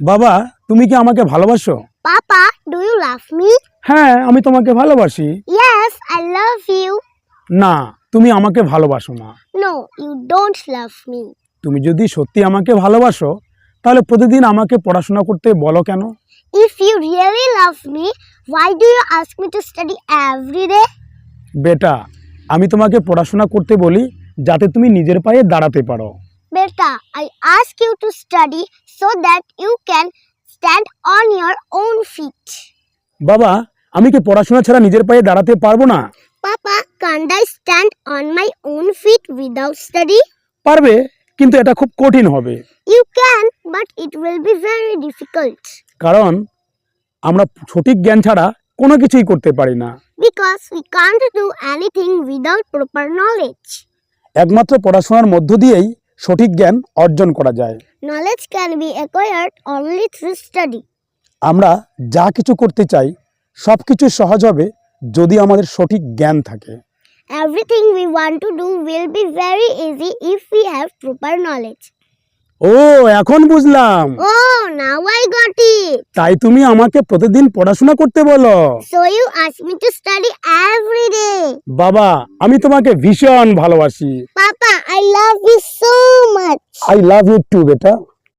বাবা তুমি কি আমাকে ভালোবাসো? Papa do you love me হ্যাঁ আমি তোমাকে ভালোবাসি। Yes, আই লাভ ইউ না তুমি আমাকে ভালোবাসো না। No, you don't love me. তুমি যদি সত্যি আমাকে ভালোবাসো তাহলে প্রতিদিন আমাকে পড়াশোনা করতে বলো কেন? If you really love me why do you ask me to study every day? বেটা আমি তোমাকে পড়াশোনা করতে বলি যাতে তুমি নিজের পায়ে দাঁড়াতে পারো। Beta, I ask you to study so that you can stand on your own feet. বাবা আমি কি পড়াশোনা ছাড়া নিজের পায়ে দাঁড়াতে পারব না Papa, can't I stand on my own feet without study? পারবে কিন্তু এটা খুব কঠিন হবে You can, but it will be very difficult কারণ আমরা সঠিক জ্ঞান ছাড়া কোনো কিছুই করতে পারি না because we can't do anything without proper knowledge. একমাত্র পড়াশোনার মধ্য দিয়েই সঠিক জ্ঞান অর্জন করা যায়। আমরা যা কিছু করতে চাই সব কিছু সহজ হবে যদি আমাদের সঠিক জ্ঞান থাকে। ও এখন বুঝলাম। ও নাও আই গট তাই তুমি আমাকে প্রতিদিন পড়াশোনা করতে বলো। So you ask me to study every বাবা আমি তোমাকে ভীষণ ভালোবাসি। বাবা I love you so much I love you too বেটা।